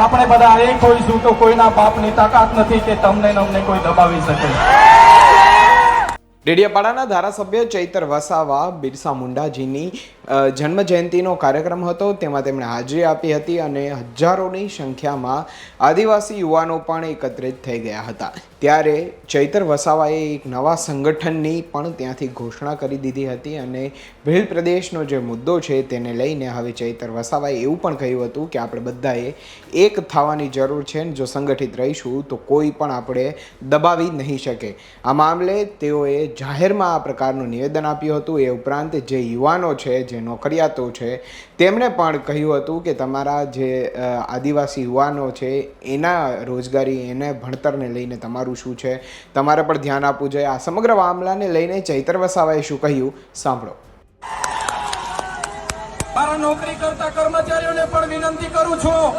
આપણે બધા એક હોઈશું તો કોઈના બાપની તાકાત નથી કે તમને અમને કોઈ દબાવી શકે. ડેડિયાપાડાના ધારાસભ્ય ચૈતર વસાવા, બિરસા મુંડાજીની જન્મ જયંતિનો કાર્યક્રમ હતો, તેમાં તેમણે હાજરી આપી હતી અને હજારોની સંખ્યામાં આદિવાસી યુવાનો પણ એકત્રિત થઈ ગયા હતા. ત્યારે ચૈતર વસાવાએ એક નવા સંગઠનની પણ ત્યાંથી ઘોષણા કરી દીધી હતી અને ભીલ પ્રદેશનો જે મુદ્દો છે તેને લઈને હવે ચૈતર વસાવાએ એવું પણ કહ્યું હતું કે આપણે બધાએ એક થવાની જરૂર છે જો સંગઠિત રહીશું તો કોઈ પણ આપણે દબાવી નહીં શકે. આ મામલે તેઓએ જાહેરમાં આ પ્રકારનું નિવેદન આપ્યું હતું. એ ઉપરાંત જે યુવાનો છે, જે નોકરિયાતો છે, તેમણે પણ કહ્યું હતું કે તમારા જે આદિવાસી યુવાનો છે, એના રોજગારી, એને ભણતરને લઈને તમારું શું છે? તમારે પણ ધ્યાન આપવું જોઈએ. આ સમગ્ર મામલાને લઈને ચૈતર વસાવાએ શું કહ્યું? સાંભળો. મારા નોકરી કરતા કર્મચારીઓને પણ વિનંતી કરું છું.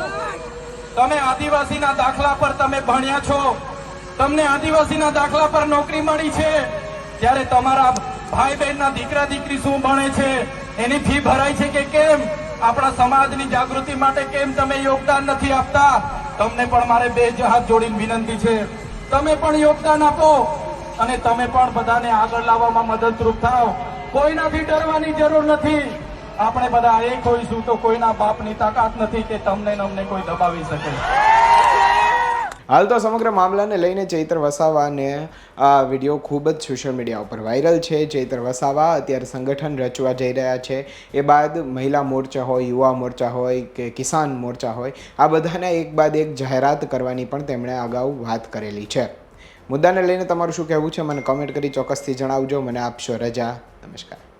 તમે આદિવાસીના દાખલા પર તમે ભણ્યા છો. તમને આદિવાસીના દાખલા પર નોકરી મળી છે. ત્યારે તમારા ભાઈ બહેનના દીકરા દીકરી શું ભણે છે? એની ફી ભરાય છે કે કેમ? આપણા સમાજની જાગૃતિ માટે કેમ તમે યોગદાન નથી આપતા? તમને પણ મારે બે હાથ જોડીને વિનંતી છે. તમે પણ યોગદાન આપો અને તમે પણ બધાને આગળ લાવવામાં મદદરૂપ થાઓ કોઈનાથી ડરવાની જરૂર નથી. આપણે બધા એક હોઈશું તો કોઈના બાપની તાકાત નથી કે તમને અમને કોઈ દબાવી શકે. હાલ તો સમગ્ર મામલાને લઈને ચૈત્ર વસાવાને આ વીડિયો ખૂબ જ સોશિયલ મીડિયા ઉપર વાયરલ છે. ચૈત્ર વસાવા અત્યારે સંગઠન રચવા જઈ રહ્યા છે. એ બાદ મહિલા મોરચા હોય, યુવા મોરચા હોય કે કિસાન મોરચા હોય, આ બધાને એક બાદ એક જાહેરાત કરવાની પણ તેમણે અગાઉ વાત કરેલી છે. મુદ્દાને લઈને તમારું શું કહેવું છે? મને કમેન્ટ કરી ચોક્કસથી જણાવજો. મને આપશો રજા. નમસ્કાર.